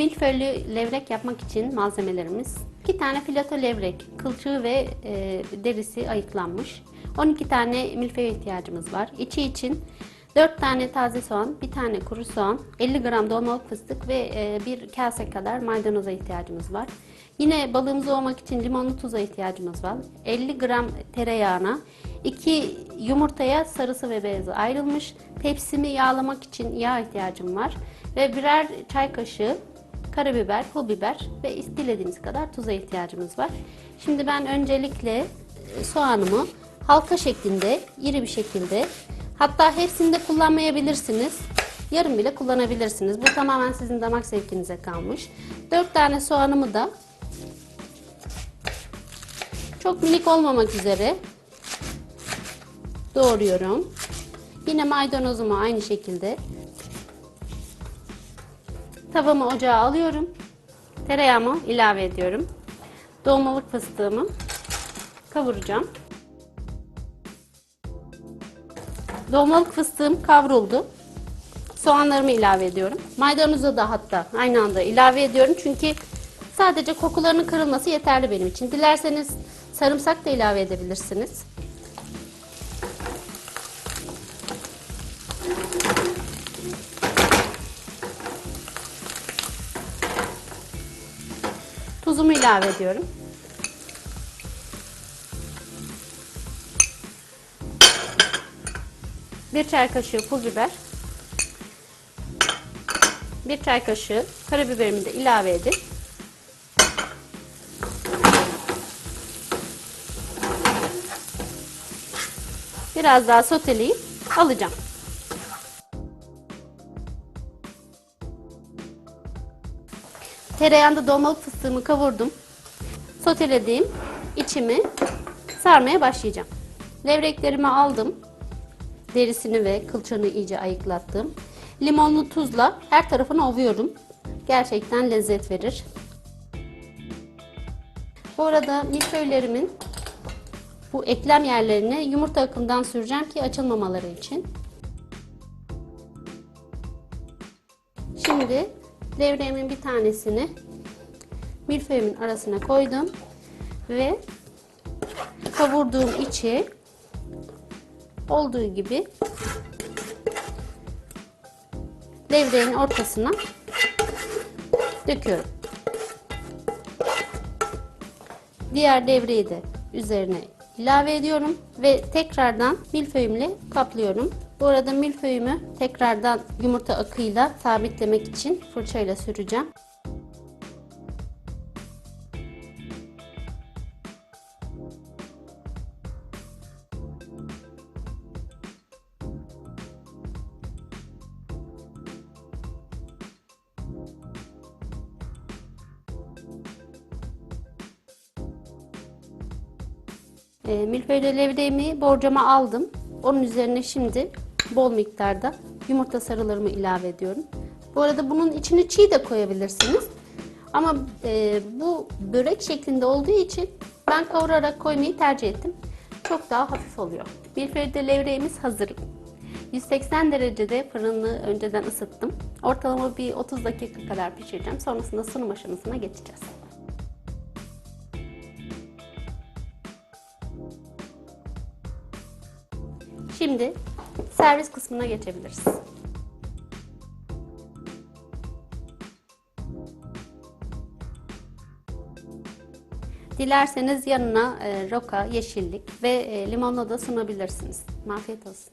Milföylü levrek yapmak için malzemelerimiz 2 tane filato levrek, kılçığı ve e, derisi ayıklanmış. 12 tane milföy ihtiyacımız var. İçi için 4 tane taze soğan, 1 tane kuru soğan, 50 gram dolmalık fıstık ve e, bir kase kadar maydanoza ihtiyacımız var. Yine balığımızı olmak için limonlu tuza ihtiyacımız var. 50 gram tereyağına, 2 yumurtaya sarısı ve beyazı ayrılmış. Tepsimi yağlamak için yağ ihtiyacım var. Ve birer çay kaşığı karabiber, pul biber ve dilediğiniz kadar tuza ihtiyacımız var. Şimdi ben öncelikle e, soğanımı halka şeklinde, iri bir şekilde hatta hepsini de kullanmayabilirsiniz. Yarım bile kullanabilirsiniz. Bu tamamen sizin damak zevkinize kalmış. 4 tane soğanımı da çok minik olmamak üzere doğruyorum. Yine maydanozumu aynı şekilde Tavamı ocağa alıyorum. Tereyağımı ilave ediyorum. Dolmalık fıstığımı kavuracağım. Dolmalık fıstığım kavruldu. Soğanlarımı ilave ediyorum. Maydanozu da hatta aynı anda ilave ediyorum. Çünkü sadece kokularının kırılması yeterli benim için. Dilerseniz sarımsak da ilave edebilirsiniz. Tuzumu ilave ediyorum. Bir çay kaşığı pul biber. Bir çay kaşığı karabiberimi de ilave edip biraz daha soteleyip alacağım. Tereyağında dolmalık fıstığımı kavurdum. Sotelediğim içimi sarmaya başlayacağım. Levreklerimi aldım. Derisini ve kılçığını iyice ayıklattım. Limonlu tuzla her tarafını ovuyorum. Gerçekten lezzet verir. Bu arada milföylerimin bu eklem yerlerine yumurta akından süreceğim ki açılmamaları için. Şimdi levreğimin bir tanesini milföyümün arasına koydum ve kavurduğum içi olduğu gibi levreğin ortasına döküyorum. Diğer levreği de üzerine ilave ediyorum ve tekrardan milföyümle kaplıyorum. Bu arada milföyümü tekrardan yumurta akıyla sabitlemek için fırçayla süreceğim. E, milföylü levreğimi borcama aldım. Onun üzerine şimdi bol miktarda yumurta sarılarımı ilave ediyorum. Bu arada bunun içine çiğ de koyabilirsiniz. Ama e, bu börek şeklinde olduğu için ben kavurarak koymayı tercih ettim. Çok daha hafif oluyor. Milföylü levreğimiz hazır. 180 derecede fırını önceden ısıttım. Ortalama bir 30 dakika kadar pişireceğim. Sonrasında sunum aşamasına geçeceğiz. Şimdi servis kısmına geçebiliriz. Dilerseniz yanına e, roka, yeşillik ve e, limonla da sunabilirsiniz. Afiyet olsun.